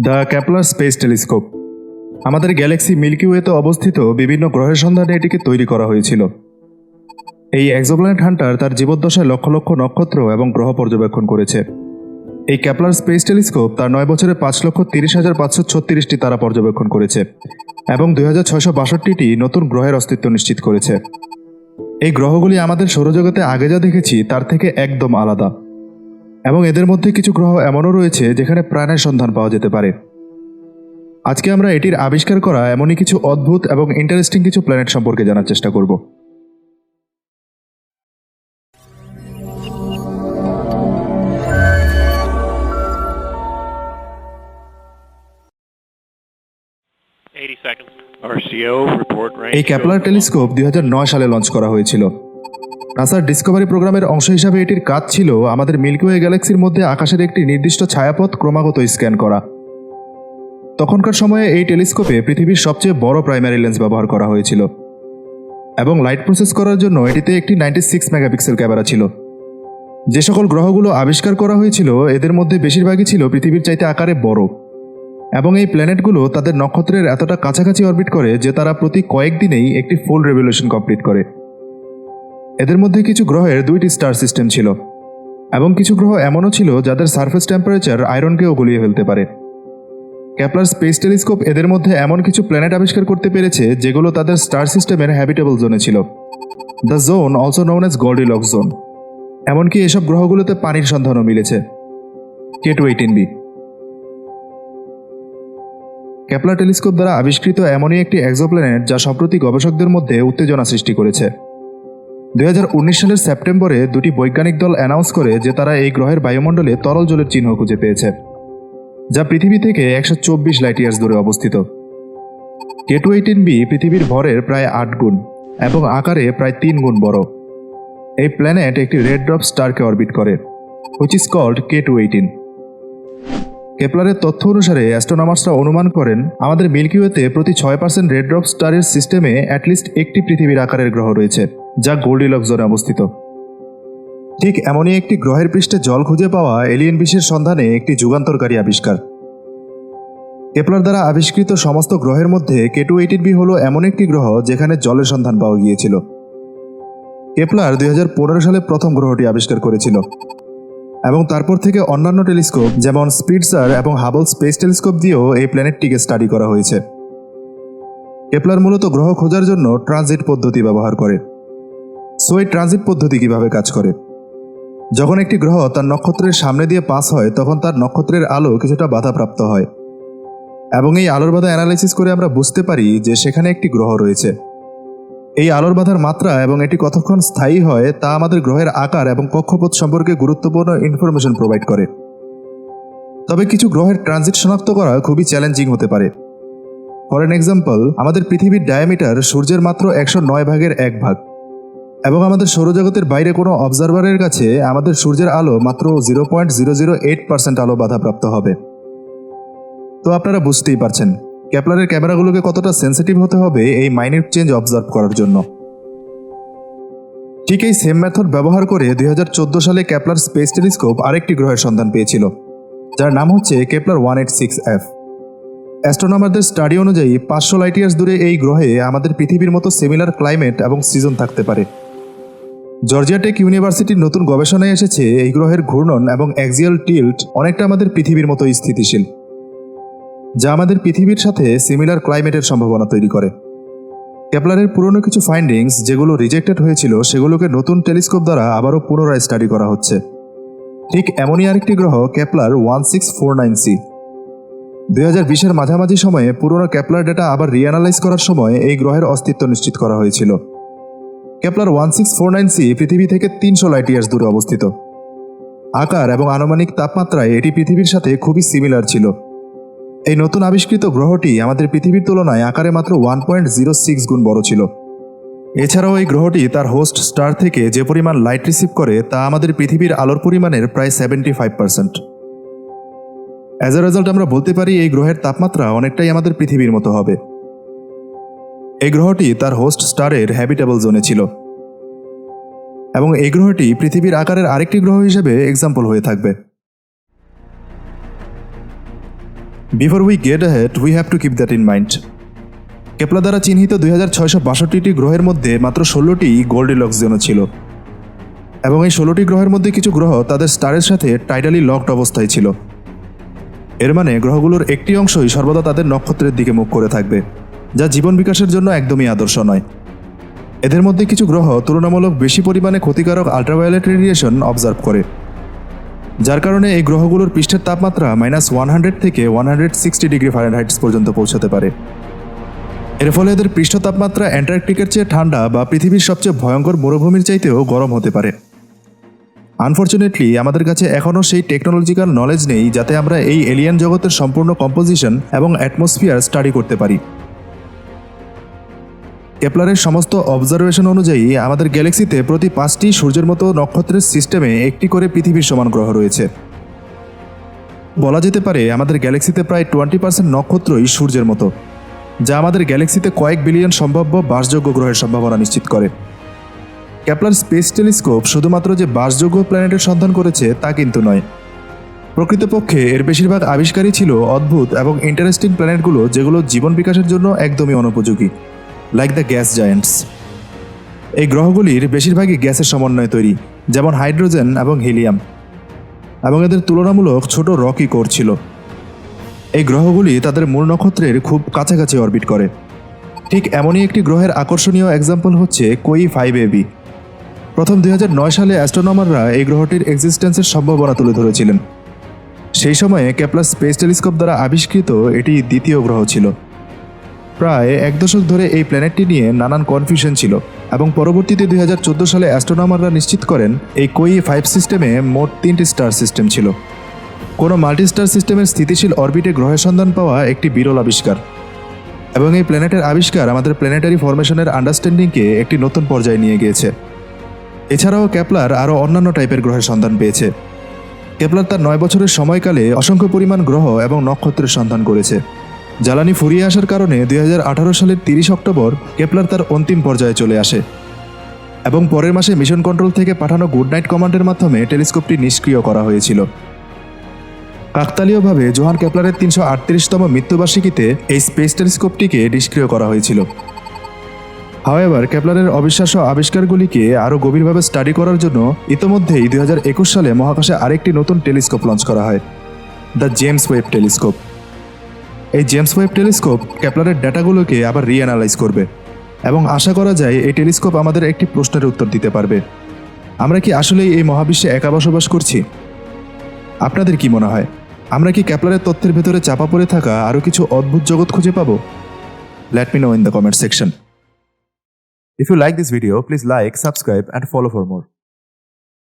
The Kepler space telescope. আমাদের galaxy milky ওয়েতে অবস্থিত বিভিন্ন গ্রহের সন্ধানে এটিকে তৈরি করা হয়েছিল। এই এক্সোপ্ল্যানেট হান্টার তার জীবদ্দশায় লক্ষ লক্ষ নক্ষত্র এবং গ্রহ পর্যবেক্ষণ করেছে। এই ক্যাপলার স্পেস টেলিস্কোপ তার নয় বছরে পাঁচ লক্ষ তিরিশ হাজার পাঁচশো ছত্রিশটি তারা পর্যবেক্ষণ করেছে এবং দুই হাজার ছয়শো বাষট্টিটি নতুন গ্রহের অস্তিত্ব নিশ্চিত করেছে। এই গ্রহগুলি আমাদের সৌরজগতে আগে যা দেখেছি, তার থেকে একদম আলাদা। এবং এদের মধ্যে কিছু গ্রহ এমনও রয়েছে যেখানে প্রাণের সন্ধান পাওয়া যেতে পারে। আজকে আমরা এটির আবিষ্কার করা এমনই কিছু অদ্ভুত এবং ইন্টারেস্টিং কিছু প্ল্যানেট সম্পর্কে জানার চেষ্টা করব. এই ক্যাপলার টেলিস্কোপ দুই হাজার নয় সালে লঞ্চ করা হয়েছিল। নাসার ডিসকভারি প্রোগ্রামের অংশ হিসাবে এটির কাজ ছিল আমাদের মিল্কিওয়ে গ্যালাক্সির মধ্যে আকাশের একটি নির্দিষ্ট ছায়াপথ ক্রমাগত স্ক্যান করা। তখনকার সময়ে এই টেলিস্কোপে পৃথিবীর সবচেয়ে বড় প্রাইমারি লেন্স ব্যবহার করা হয়েছিল এবং লাইট প্রসেস করার জন্য এটিতে একটি নাইনটি সিক্স মেগাপিক্সেল ক্যামেরা ছিল। যে সকল গ্রহগুলো আবিষ্কার করা হয়েছিল, এদের মধ্যে বেশিরভাগই ছিল পৃথিবীর চাইতে আকারে বড় এবং এই প্ল্যানেটগুলো তাদের নক্ষত্রের এতটা কাছাকাছি অরবিট করে যে তারা প্রতি কয়েকদিনেই একটি ফুল রেভলিউশন কমপ্লিট করে। এদের মধ্যে কিছু গ্রহের দুইটি স্টার সিস্টেম ছিল, এবং কিছু গ্রহ এমনও ছিল যাদের সারফেস টেম্পারেচার আয়রনকেও গলিয়ে ফেলতে পারে। ক্যাপলার স্পেস টেলিস্কোপ এদের মধ্যে এমন কিছু প্ল্যানেট আবিষ্কার করতে পেরেছে যেগুলো তাদের স্টার সিস্টেমের হ্যাবিটেবল জোনে ছিল। The zone also known as Goldilock zone. এমনকি এসব গ্রহগুলোতে পানির সন্ধানও মিলেছে। K two eighteen B Kepler telescope দ্বারা আবিষ্কৃত এমনই একটি এক্সোপ্ল্যানেট যা সম্প্রতি গবেষকদের মধ্যে উত্তেজনা সৃষ্টি করেছে। দুই হাজার উনিশ সালের সেপ্টেম্বরে দুটি বৈজ্ঞানিক দল অ্যানাউন্স করে যে তারা এই গ্রহের বায়ুমণ্ডলে তরল জলের চিহ্ন খুঁজে পেয়েছে, যা পৃথিবী থেকে একশো চব্বিশ লাইট ইয়ার্স দূরে অবস্থিত। কে টু এইটিন বি পৃথিবীর ভরের প্রায় আট গুণ এবং আকারে প্রায় তিন গুণ বড়। এই প্ল্যানেট একটি রেড ড্রপ স্টারকে অরবিট করে which is called K two eighteen কেপলারের তথ্য অনুসারে অ্যাস্ট্রোনমার্সরা অনুমান করেন, আমাদের মিল্কিওয়েতে প্রতি ছয় পার্সেন্ট রেড ড্রপ স্টারের সিস্টেমে অ্যাটলিস্ট একটি পৃথিবীর আকারের গ্রহ রয়েছে। যা গোল্ডিলক জোনে অবস্থিত। ঠিক এমনই একটি গ্রহের পৃষ্ঠে জল খুঁজে পাওয়া এলিয়েন বিশ্বের সন্ধানে একটি যুগান্তরকারী আবিষ্কার। কেপলার দ্বারা আবিষ্কৃত সমস্ত গ্রহের মধ্যে কেটু এইটিন বি হল এমন একটি গ্রহ যেখানে জলের সন্ধান পাওয়া গিয়েছিল। কেপলার দুই সালে প্রথম গ্রহটি আবিষ্কার করেছিল। এবং তারপর থেকে অন্যান্য টেলিস্কোপ যেমন স্পিডসার এবং হাবল স্পেস টেলিস্কোপ দিয়েও এই প্ল্যানেটটিকে স্টাডি করা হয়েছে। কেপলার মূলত গ্রহ খোঁজার জন্য ট্রানজিট পদ্ধতি ব্যবহার করে। সো এই ট্রানজিট পদ্ধতি কীভাবে কাজ করে? যখন একটি গ্রহ তার নক্ষত্রের সামনে দিয়ে পাস হয়, তখন তার নক্ষত্রের আলো কিছুটা বাধাপ্রাপ্ত হয়। এবং এই আলোর বাধা অ্যানালাইসিস করে আমরা বুঝতে পারি যে সেখানে একটি গ্রহ রয়েছে। এই আলোর বাধার মাত্রা এবং এটি কতক্ষণ স্থায়ী হয়, তা আমাদের গ্রহের আকার এবং কক্ষপথ সম্পর্কে গুরুত্বপূর্ণ ইনফরমেশন প্রোভাইড করে। তবে কিছু গ্রহের ট্রানজিট শনাক্ত করা খুবই চ্যালেঞ্জিং হতে পারে। ফর এন এক্সাম্পল আমাদের পৃথিবীর ডায়ামিটার সূর্যের মাত্র একশো নয় ভাগের এক ভাগ। এবং আমাদের সৌরজগতের বাইরে কোনো অবজারভারের কাছে আমাদের সূর্যের আলো মাত্র zero point zero zero eight percent আলো বাধাপ্রাপ্ত হবে। তো আপনারা বুঝতেই পারছেন ক্যাপলারের ক্যামেরাগুলোকে কতটা সেন্সিটিভ হতে হবে এই মাইনিউট চেঞ্জ অবজার্ভ করার জন্য। ঠিক এই সেম মেথড ব্যবহার করে দুই হাজার চোদ্দ সালে ক্যাপলার স্পেস টেলিস্কোপ আরেকটি গ্রহের সন্ধান পেয়েছিল, যার নাম হচ্ছে Kepler one eight six F অ্যাস্ট্রোনমারদের study অনুযায়ী পাঁচশো লাইট ইয়ার্স দূরে এই গ্রহে আমাদের পৃথিবীর মতো সিমিলার ক্লাইমেট এবং সিজন থাকতে পারে। জর্জিয়া টেক ইউনিভার্সিটির নতুন গবেষণায় এসেছে এই গ্রহের ঘূর্ণন এবং অ্যাক্সিয়াল টিল্ট অনেকটা আমাদের পৃথিবীর মতো স্থিতিশীল, যা আমাদের পৃথিবীর সাথে সিমিলার ক্লাইমেটের সম্ভাবনা তৈরি করে। কেপলারের পুরনো কিছু ফাইন্ডিংস যেগুলো রিজেক্টেড হয়েছিল, সেগুলোকে নতুন টেলিস্কোপ দ্বারা আবারও পুনরায় স্টাডি করা হচ্ছে। ঠিক এমনই আরেকটি গ্রহ, Kepler one six four nine C দুই হাজার বিশের মাঝামাঝি সময়ে পুরনো ক্যাপলার ডেটা আবার রিঅ্যানালাইজ করার সময় এই গ্রহের অস্তিত্ব নিশ্চিত করা হয়েছিল। Kepler one six four nine C পৃথিবী থেকে তিনশো লাইট ইয়ার্স দূরে অবস্থিত। আকার এবং আনুমানিক তাপমাত্রায় এটি পৃথিবীর সাথে খুবই সিমিলার ছিল। এই নতুন আবিষ্কৃত গ্রহটি আমাদের পৃথিবীর তুলনায় আকারে মাত্র ওয়ান পয়েন্ট জিরো সিক্স গুণ বড় ছিল। এছাড়াও এই গ্রহটি তার হোস্ট স্টার থেকে যে পরিমাণ লাইট রিসিভ করে তা আমাদের পৃথিবীর আলোর পরিমাণের প্রায় seventy five percent. As a result আমরা বলতে পারি এই গ্রহের তাপমাত্রা অনেকটাই আমাদের পৃথিবীর মতো হবে। এই গ্রহটি তার হোস্ট স্টারের হ্যাবিটেবল জোনে ছিল। এবং এই গ্রহটি পৃথিবীর আকারের আরেকটি গ্রহ হিসেবে এক্সাম্পল হয়ে থাকবে। Before we get head we have to keep that in mind Kepler দ্বারা চিহ্নিত দুই হাজার ছয়শো বাষট্টিটি গ্রহের মধ্যে মাত্র ষোলোটি গোল্ডিলক্স জোনে ছিল। এবং এই ষোলোটি গ্রহের মধ্যে কিছু গ্রহ তাদের স্টারের সাথে টাইটালি লকড অবস্থায় ছিল। এর মানে গ্রহগুলোর একটি অংশই সর্বদা তাদের নক্ষত্রের দিকে মুখ করে থাকবে। যা জীবন বিকাশের জন্য একদমই আদর্শ নয়। এদের মধ্যে কিছু গ্রহ তুলনামূলক বেশি পরিমাণে ক্ষতিকারক আল্ট্রাভায়োলেট রেডিয়েশন অবজার্ভ করে। যার কারণে এই গ্রহগুলোর পৃষ্ঠের তাপমাত্রা মাইনাস ওয়ান হান্ড্রেড থেকে one hundred sixty degree Fahrenheits পর্যন্ত পৌঁছাতে পারে। এর ফলে এদের পৃষ্ঠ তাপমাত্রা অ্যান্টার্কটিকের চেয়ে ঠান্ডা বা পৃথিবীর সবচেয়ে ভয়ঙ্কর মরুভূমির চাইতেও গরম হতে পারে। আনফর্চুনেটলি আমাদের কাছে এখনও সেই টেকনোলজিক্যাল নলেজ নেই যাতে আমরা এই এলিয়ান জগতের সম্পূর্ণ কম্পোজিশন এবং অ্যাটমসফিয়ার স্টাডি করতে পারি। কেপলারের সমস্ত অবজারভেশন অনুযায়ী আমাদের গ্যালাক্সিতে প্রতি পাঁচটি সূর্যের মতো নক্ষত্রের সিস্টেমে একটি করে পৃথিবীর সমান গ্রহ রয়েছে। বলা যেতে পারে আমাদের গ্যালাক্সিতে প্রায় টোয়েন্টি পার্সেন্ট নক্ষত্রই সূর্যের মতো, যা আমাদের গ্যালাক্সিতে কয়েক বিলিয়ন সম্ভাব্য বাসযোগ্য গ্রহের সম্ভাবনা নিশ্চিত করে। ক্যাপলার স্পেস টেলিস্কোপ শুধুমাত্র যে বাসযোগ্য প্ল্যানেটের সন্ধান করেছে তা কিন্তু নয়। প্রকৃতপক্ষে এর বেশিরভাগ আবিষ্কারই ছিল অদ্ভুত এবং ইন্টারেস্টিং প্ল্যানেটগুলো যেগুলো জীবন বিকাশের জন্য একদমই অনুপযোগী। লাইক দ্য গ্যাস জায়ান্টস এই গ্রহগুলির বেশিরভাগই গ্যাসের সমন্বয়ে তৈরি, যেমন হাইড্রোজেন এবং হিলিয়াম। এবং এদের তুলনামূলক ছোট রকি কোর ছিল। এই গ্রহগুলি তাদের মূল নক্ষত্রের খুব কাছাকাছি অরবিট করে। ঠিক এমনই একটি গ্রহের আকর্ষণীয় এক্সাম্পল হচ্ছে কোই ফাইভ এবি প্রথম দুই হাজার নয় সালে অ্যাস্ট্রোনমাররা এই গ্রহটির এক্সিস্টেন্সের সম্ভাবনা তুলে ধরেছিলেন। সেই সময়ে ক্যাপলার স্পেস টেলিস্কোপ দ্বারা আবিষ্কৃত এটি দ্বিতীয় গ্রহ ছিল। প্রায় এক দশক ধরে এই প্ল্যানেটটি নিয়ে নানান কনফিউশন ছিল এবং পরবর্তীতে দুই হাজার চোদ্দ সালে অ্যাস্ট্রোনমাররা নিশ্চিত করেন এই কোই ফাইভ সিস্টেমে মোট তিনটি স্টার সিস্টেম ছিল। কোনো মাল্টিস্টার সিস্টেমের স্থিতিশীল অরবিটে গ্রহের সন্ধান পাওয়া একটি বিরল আবিষ্কার। এবং এই প্ল্যানেটের আবিষ্কার আমাদের প্ল্যানেটারি ফরমেশনের আন্ডারস্ট্যান্ডিংকে একটি নতুন পর্যায়ে নিয়ে গিয়েছে। এছাড়াও ক্যাপলার আরও অন্যান্য টাইপের গ্রহের সন্ধান পেয়েছে। কেপলার তার নয় বছরের সময়কালে অসংখ্য পরিমাণ গ্রহ এবং নক্ষত্রের সন্ধান করেছে। জ্বালানি ফুরিয়ে আসার কারণে দুই হাজার আঠারো সালের তিরিশ অক্টোবর কেপলার তার অন্তিম পর্যায়ে চলে আসে এবং পরের মাসে মিশন কন্ট্রোল থেকে পাঠানো গুড নাইট কমান্ডের মাধ্যমে টেলিস্কোপটি নিষ্ক্রিয় করা হয়েছিল। কাকতালীয়ভাবে জোহান কেপলারের তিনশো আটত্রিশতম মৃত্যুবার্ষিকীতে এই স্পেস টেলিস্কোপটিকে নিষ্ক্রিয় করা হয়েছিল। হাওয়েভার কেপলারের অবিশ্বাস্য আবিষ্কারগুলিকে আরও গভীরভাবে স্টাডি করার জন্য ইতোমধ্যেই দুই হাজার একুশ সালে মহাকাশে আরেকটি নতুন টেলিস্কোপ লঞ্চ করা হয় দ্য জেমস ওয়েব টেলিস্কোপ এই জেমস ওয়েব টেলিস্কোপ ক্যাপলারের ডেটাগুলোকে আবার রিঅ্যানালাইজ করবে এবং আশা করা যায় এই টেলিস্কোপ আমাদের একটি প্রশ্নের উত্তর দিতে পারবে। আমরা কি আসলেই এই মহাবিশ্বে একা বসবাস করছি? আপনাদের কি মনে হয়? আমরা কি ক্যাপলারের তথ্যের ভেতরে চাপা পড়ে থাকা আরও কিছু অদ্ভুত জগৎ খুঁজে পাবো? Let me know in the comment section If you like this video, please like, subscribe, and follow for more.